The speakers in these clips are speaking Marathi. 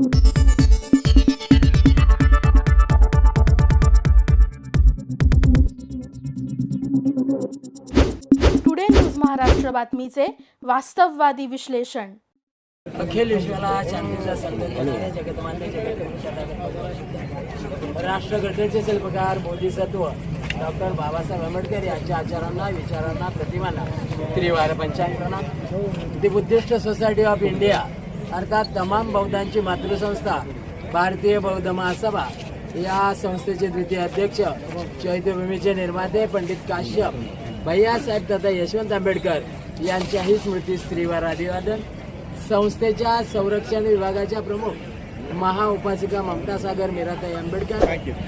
टुडे न्यूज महाराष्ट्र बातमीचे वास्तववादी विश्लेषण अखिल विश्वाला शांतीचा संदेश. जगतमान्य राष्ट्रघटनेचे शिल्पकार बोधिसत्व डॉक्टर बाबासाहेब आंबेडकर यांच्या आचारांना विचारांना प्रतिमांना. त्रिवार पंचायतांना the Buddhist Society of India. अर्थात तमाम बौद्धांची मातृसंस्था भारतीय बौद्ध महासभा या संस्थेचे द्वितीय अध्यक्ष चैत्यभूमीचे निर्माते पंडित काश्यप भैयासाहेब तथा यशवंत आंबेडकर यांच्याही स्मृतीस त्रिवार अभिवादन. संस्थेच्या संरक्षण विभागाच्या प्रमुख महाउपासिका Mamata Sagar Meeratai Ambedkar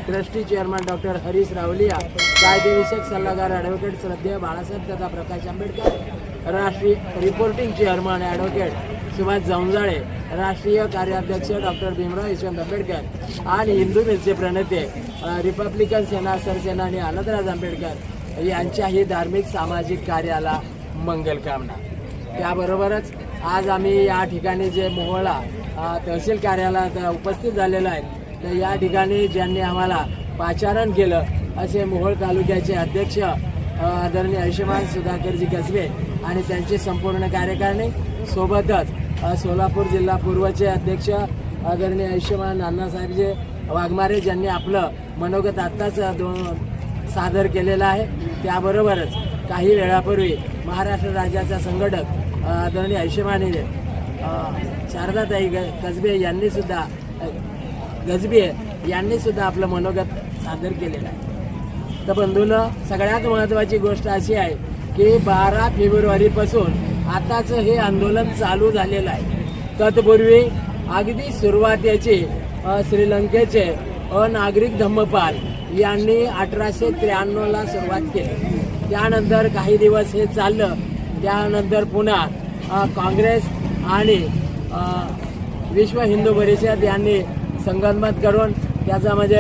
trustee chairman doctor Harish Rawaliya कायदेविषयक सल्लागार ॲडव्होकेट श्रद्धेय बाळासाहेब तथा प्रकाश आंबेडकर राष्ट्रीय reporting chairman advocate Subhash Jawanjale राष्ट्रीय कार्याध्यक्ष डॉक्टर भीमराव यशवंत आंबेडकर आणि हिंदू मिलचे प्रणेते रिपब्लिकन सेना सरसेनानी आनंदराज आंबेडकर यांच्याही धार्मिक सामाजिक कार्याला मंगलकामना त्याबरोबरच आज आम्ही या ठिकाणी जे मोहळा तहसील कार्यालयात उपस्थित झालेलो आहे तर या ठिकाणी ज्यांनी आम्हाला पाचारण केलं असे मोहोळ तालुक्याचे अध्यक्ष आदरणीय आयुष्यमान सुधाकरजी कसबे आणि त्यांची संपूर्ण कार्यकारिणी सोबतच सोलापूर जिल्हा पूर्वचे अध्यक्ष आदरणीय आयुष्यमान नानासाहेबजे वाघमारे ज्यांनी आपलं मनोगत आत्ताच दोन सादर केलेलं आहे. त्याबरोबरच काही वेळापूर्वी महाराष्ट्र राज्याचा संघटक आदरणीय आयुष्यमान शारदाताई ग गजबे यांनीसुद्धा गजबे यांनीसुद्धा आपलं मनोगत सादर केलेलं आहे. तर बंधूनं सगळ्यात महत्त्वाची गोष्ट अशी आहे की बारा फेब्रुवारीपासून आताचं हे आंदोलन चालू झालेलं आहे. तत्पूर्वी अगदी सुरुवातीचे श्रीलंकेचे अनागरिक धम्मपाल यांनी अठराशे त्र्याण्णवला सुरुवात केली. त्यानंतर काही दिवस हे चाललं. त्यानंतर पुन्हा काँग्रेस आणि विश्व हिंदू परिषद यांनी संगनमत करून त्याचा म्हणजे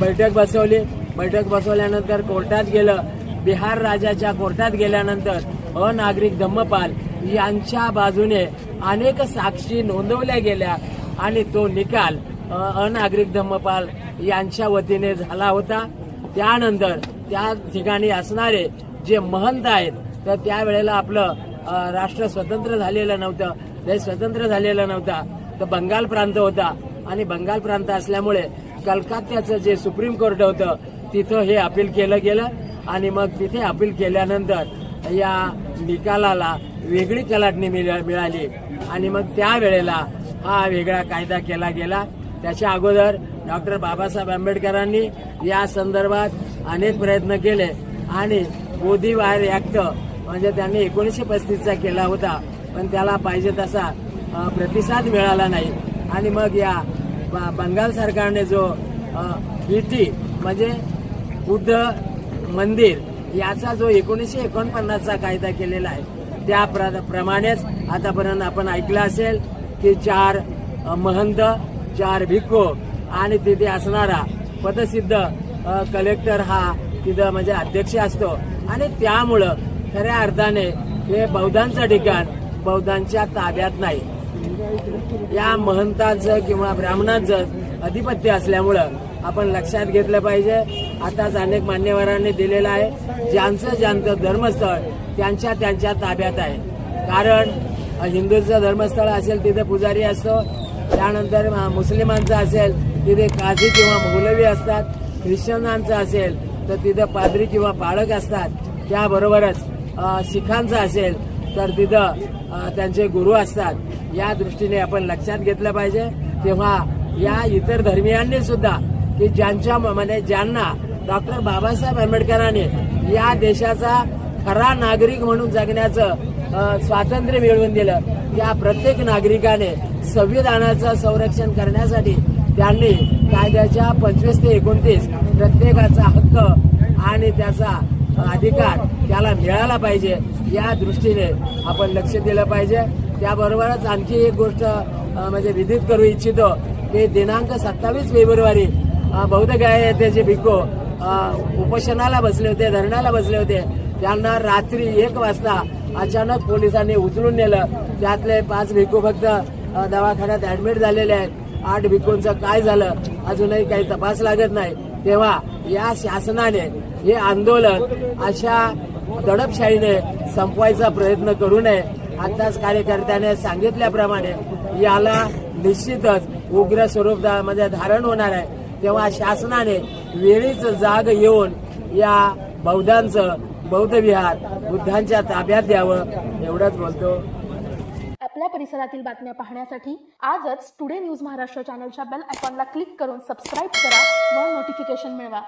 बैठक बसवली. बैठक बसवल्यानंतर कोर्टात गेलं. बिहार राजाच्या कोर्टात गेल्यानंतर अनागरिक धम्मपाल यांच्या बाजूने अनेक साक्षी नोंदवल्या गेल्या आणि तो निकाल अनागरिक धम्मपाल यांच्या वतीने झाला होता. त्यानंतर त्या ठिकाणी असणारे जे महंत आहेत तर त्यावेळेला आपलं राष्ट्र स्वतंत्र झालेलं नव्हतं. देश स्वतंत्र झालेला नव्हता. तर बंगाल प्रांत होता. आणि बंगाल प्रांत असल्यामुळे कलकत्त्याचं जे सुप्रीम कोर्ट होतं तिथं हे अपील केलं गेलं. आणि मग तिथे अपील केल्यानंतर या निकालाला वेगळी कलाटणी मिळाली. आणि मग त्यावेळेला हा वेगळा कायदा केला गेला. त्याच्या अगोदर डॉक्टर बाबासाहेब आंबेडकरांनी या संदर्भात अनेक प्रयत्न केले. आणि बोधीवायर ऍक्ट म्हणजे त्यांनी एकोणीसशे पस्तीसचा केला होता. पण त्याला पाहिजे तसा प्रतिसाद मिळाला नाही. आणि मग या ब- बंगाल सरकारने जो बीटी म्हणजे बुद्ध मंदिर याचा जो एकोणीसशे एकोणपन्नासचा कायदा केलेला आहे त्या प्र- प्रमाणेच आतापर्यंत आपण ऐकलं असेल की चार महंत चार भिक्खू आणि तिथे असणारा पदसिद्ध कलेक्टर हा तिथं म्हणजे अध्यक्ष असतो. आणि त्यामुळं खऱ्या अर्थाने हे बौद्धांचं ठिकाण बौद्धांच्या ताब्यात नाही. या महंतांचं किंवा ब्राह्मणांचं अधिपत्य असल्यामुळं आपण लक्षात घेतलं पाहिजे. आताच अनेक मान्यवरांनी दिलेलं आहे ज्यांचं ज्यांचं धर्मस्थळ त्यांच्या त्यांच्या ताब्यात आहे. कारण हिंदूचं हिंदूंचं धर्मस्थळ असेल तिथे पुजारी असतो. त्यानंतर मुस्लिमांचं असेल तिथे काझी किंवा मौलवी असतात. ख्रिश्चनांचं असेल तर तिथं पादरी किंवा पाळक असतात. त्याबरोबरच शिखांचं असेल तर तिथं त्यांचे गुरु असतात. या दृष्टीने आपण लक्षात घेतलं पाहिजे. तेव्हा या इतर धर्मियांनी सुद्धा की ज्यांच्या म्हणजे ज्यांना डॉक्टर बाबासाहेब आंबेडकरांनी या देशाचा खरा नागरिक म्हणून जगण्याचं स्वातंत्र्य मिळवून दिलं त्या प्रत्येक नागरिकाने संविधानाचं संरक्षण करण्यासाठी त्यांनी कायद्याच्या पंचवीस ते एकोणतीस प्रत्येकाचा हक्क आणि त्याचा अधिकार त्याला मिळाला पाहिजे या दृष्टीने आपण लक्ष दिलं पाहिजे. त्याबरोबरच आणखी एक गोष्ट म्हणजे विदित करू इच्छितो की दिनांक सत्तावीस फेब्रुवारी बहुतेक काय येथे जे भिक्खू उपोषणाला बसले होते धरणाला बसले होते त्यांना रात्री एक वाजता अचानक पोलिसांनी उचलून नेलं. त्यातले पाच भिक्खू फक्त दवाखान्यात ऍडमिट झालेले आहेत. आठ भिक्खूंचं काय झालं अजूनही काही तपास लागत नाही. तेव्हा या शासनाने हे आंदोलन अशा दडपशाहीने संपवायचा प्रयत्न करू नये. आताच कार्यकर्त्याने सांगितल्याप्रमाणे याला निश्चितच उग्र स्वरूप म्हणजे धारण होणार आहे. तेव्हा शासनाने वेळीच जाग येऊन या बौद्धांचं बौद्ध विहार बुद्धांच्या ताब्यात द्यावं एवढंच बोलतो. आपल्या परिसरातील बातम्या पाहण्यासाठी आजच टुडे न्यूज महाराष्ट्र चॅनलच्या बेल आयकॉनला क्लिक करून सबस्क्राईब करा व नोटिफिकेशन मिळवा.